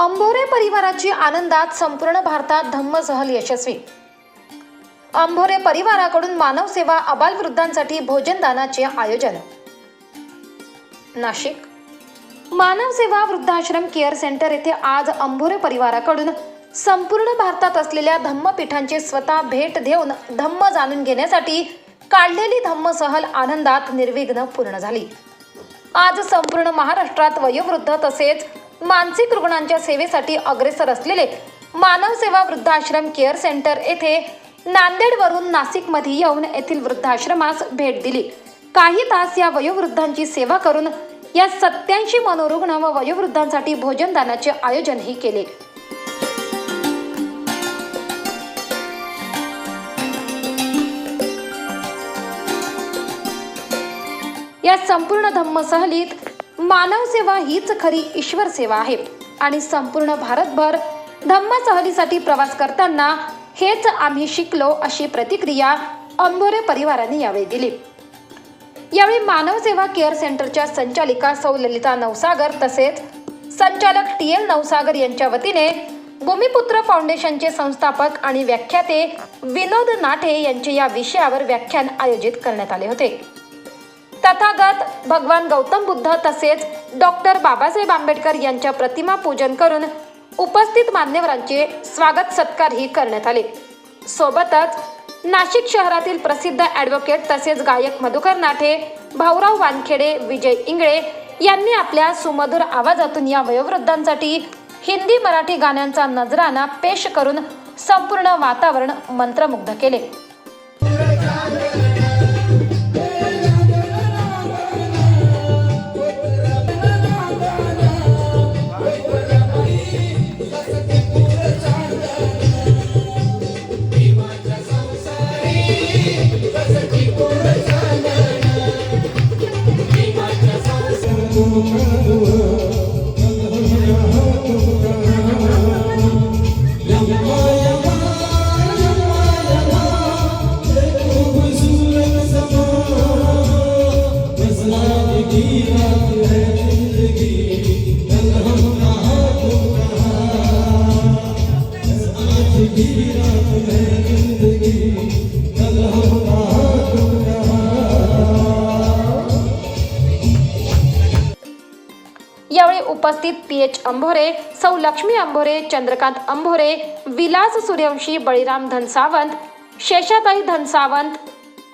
अंभोरे परिवाराची आनंदात संपूर्ण भारतात धम्म सहल यशस्वी. अंभोरे परिवाराकडून मानवसेवा अबालवृद्धांसाठी भोजनदानाचे आयोजन. नाशिक. मानवसेवा वृद्धाश्रम केअर सेंटर येथे आज अंभोरे परिवाराकडून संपूर्ण भारतात असलेल्या धम्मपीठांची स्वतः भेट देऊन धम्म जाणून घेण्यासाठी काढलेली धम्म सहल आनंदात निर्विघ्न पूर्ण झाली. आज संपूर्ण महाराष्ट्रात वयोवृद्ध तसेच मानसिक रुग्णांच्या सेवेसाठी अग्रेसर असलेले मानव सेवा वृद्धाश्रम केअर सेंटर येथे नांदेडवरून नाशिकमध्ये येऊन येथील वृद्धाश्रमास भेट दिली. काही तास या वयोवृद्धांची सेवा करून या सत्याऐंशी मनोरुग्ण व वयोवृद्धांसाठी भोजनदानाचे आयोजनही केले. या संपूर्ण धम्म सहलीत मानव सेवा हीच खरी ईश्वर सेवा आहे. आणि संपूर्ण भारतभर धम्म सहलीसाठी प्रवास करताना हेच आम्ही शिकलो अशी प्रतिक्रिया अंबोरे परिवाराने यावेळी दिली. यावेळी मानव सेवा केअर सेंटरच्या संचालिका सौ ललिता नवसागर तसेच संचालक टी एल नवसागर यांच्या वतीने भूमिपुत्र फाउंडेशनचे संस्थापक आणि व्याख्याते विनोद नाठे यांचे या विषयावर व्याख्यान आयोजित करण्यात आले होते. तथागत भगवान गौतम बुद्ध तसेच डॉक्टर बाबासाहेब आंबेडकर यांच्या प्रतिमा पूजन करून उपस्थित मान्यवरांचे स्वागत सत्कारही करण्यात आले. सोबतच नाशिक शहरातील प्रसिद्ध ॲडव्होकेट तसेच गायक मधुकर नाठे भाऊराव वानखेडे विजय इंगळे यांनी आपल्या सुमधुर आवाजातून या वयोवृद्धांसाठी हिंदी मराठी गाण्यांचा नजराना पेश करून संपूर्ण वातावरण मंत्रमुग्ध केले. उपस्थित पी एच अंभोरे सौ लक्ष्मी अंभोरे चंद्रकांत अंभोरे विलास सूर्यवंशी बळीराम धनसावंत शेषाताई धनसावंत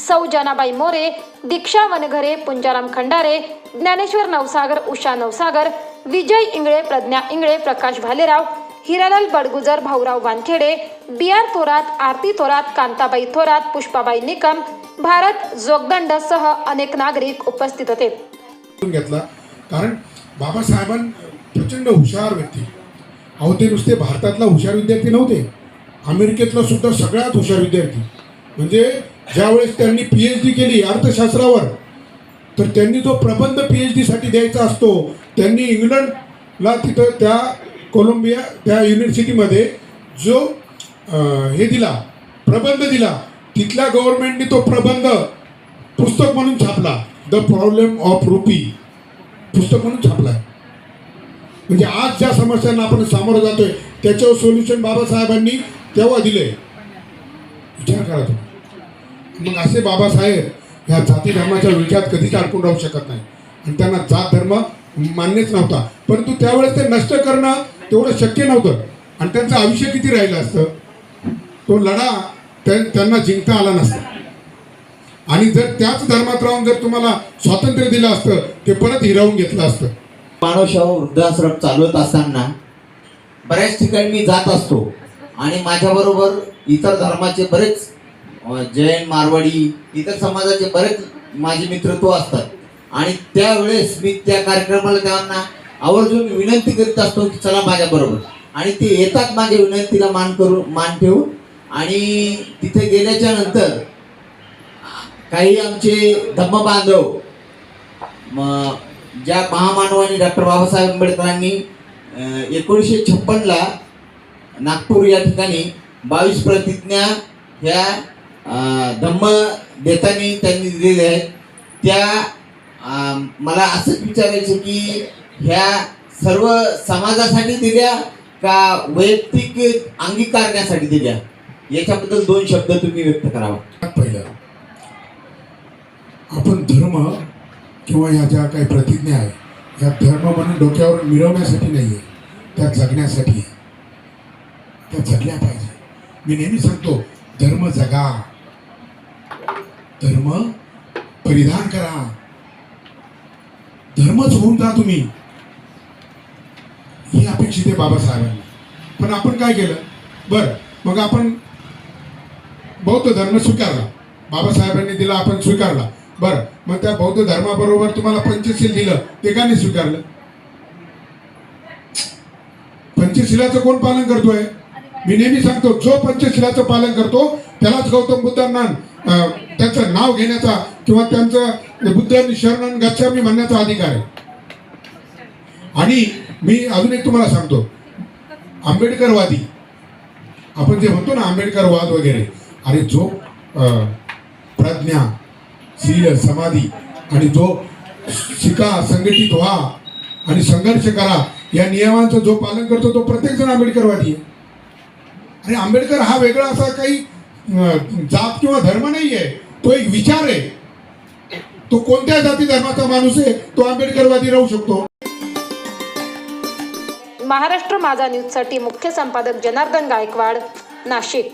सौ जनाबाई मोरे दीक्षा वनघरे पुंजाराम खंडारे ज्ञानेश्वर नवसागर उषा नवसागर विजय इंगळे प्रज्ञा इंगळे प्रकाश भालेराव हिरालाल बडगुजर भाऊराव वानखेडे बी आर थोरात आरती थोरात कांताबाई थोरात पुष्पाबाई निकम भारत जोगदंडसह अनेक नागरिक उपस्थित होते. घेतला. कारण बाबासाहेबां प्रचंड हुशार व्यक्ती. अहो ते नुसते भारतातला हुशार विद्यार्थी नव्हते. अमेरिकेतला सुद्धा सगळ्यात हुशार विद्यार्थी. म्हणजे ज्यावेळेस त्यांनी पी एच डी केली अर्थशास्त्रावर तर त्यांनी जो प्रबंध पी एच डीसाठी द्यायचा असतो त्यांनी इंग्लंडला तिथं त्या कोलंबिया त्या युनिव्हर्सिटीमध्ये जो हे दिला प्रबंध दिला तिथल्या गव्हर्नमेंटने तो प्रबंध पुस्तक म्हणून छापला. द प्रॉब्लेम ऑफ रुपी पुस्तक म्हणून आहे म्हणजे आज ज्या समस्यांना आपण सामोरं जातोय त्याच्यावर सोल्युशन बाबासाहेबांनी तेव्हा दिले विचार करा तुम्ही. मग असे बाबासाहेब ह्या जाती धर्माच्या विचारात कधीच अडकून राहू शकत नाही. आणि त्यांना जात धर्म मान्यच नव्हता. परंतु त्यावेळेस ते नष्ट करणं तेवढं शक्य नव्हतं. आणि त्यांचं आयुष्य किती राहिलं असतं? तो लढा त्या- त्यांना जिंकता आला नसता. आणि जर त्याच धर्मात राहून जर तुम्हाला स्वातंत्र्य दिलं असतं ते परत हिरावून घेतलं असतं. मानवशाह हो, वृद्धाश्रम चालवत असताना बऱ्याच ठिकाणी मी जात असतो. आणि माझ्याबरोबर इतर धर्माचे बरेच जैन मारवाडी इतर समाजाचे बरेच माझे मित्रत्व असतात. आणि त्यावेळेस मी त्या कार्यक्रमाला त्यांना आवर्जून विनंती करीत असतो की चला माझ्याबरोबर. आणि ते येतात माझ्या विनंतीला मान करू मान ठेवून. आणि तिथे गेल्याच्यानंतर काही आमचे धम्म बांधव म ज्या महामानवानी डॉक्टर बाबासाहेब आंबेडकरांनी एकोणीसशे छप्पनला नागपूर या ठिकाणी बावीस प्रतिज्ञा ह्या धम्म देताना त्यांनी दिलेल्या आहेत. त्या मला असंच विचारायचं की ह्या सर्व समाजासाठी दिल्या का वैयक्तिक अंगीकारण्यासाठी दिल्या? याच्याबद्दल दोन शब्द तुम्ही व्यक्त करावा. पहिलं आपण धर्म किंवा या ज्या काही प्रतिज्ञा आहे या धर्म म्हणून डोक्यावर मिळवण्यासाठी नाही आहे त्या जगण्यासाठी आहे. त्या जगल्या पाहिजे. मी नेहमी सांगतो धर्म जगा. धर्म परिधान करा. धर्मच होऊन जा तुम्ही. ही अपेक्षित आहे बाबासाहेबांनी. पण आपण काय केलं? बरं मग आपण बौद्ध धर्म स्वीकारला. बाबासाहेबांनी दिला आपण स्वीकारला. बरं. मग त्या बौद्ध धर्माबरोबर तुम्हाला पंचशील दिलं. ते का नाही स्वीकारलं? पंचशिलाचं कोण पालन करतोय? मी नेहमी सांगतो जो पंचशिलाचं पालन करतो त्यालाच गौतम बुद्धांना त्याचं नाव घेण्याचा किंवा त्यांचं बुद्ध शरण गच्छामी म्हणण्याचा अधिकार आहे. आणि मी अजून एक तुम्हाला सांगतो आंबेडकरवादी. आपण जे म्हणतो ना आंबेडकरवाद वगैरे अरे जो अं, प्रज्ञा शील समाधी. आणि जो शिका संघटित व्हा आणि संघर्ष करा. या नियमांचं जो पालन करतो तो प्रत्येक जण आंबेडकरवादी आहे. आणि आंबेडकर हा वेगळा असा काही जात किंवा धर्म नाही आहे तो एक विचार आहे. तो कोणत्या जाती धर्माचा माणूस आहे तो आंबेडकरवादी राहू शकतो. महाराष्ट्र माझा न्यूजसाठी मुख्य संपादक जनार्दन गायकवाड नाशिक.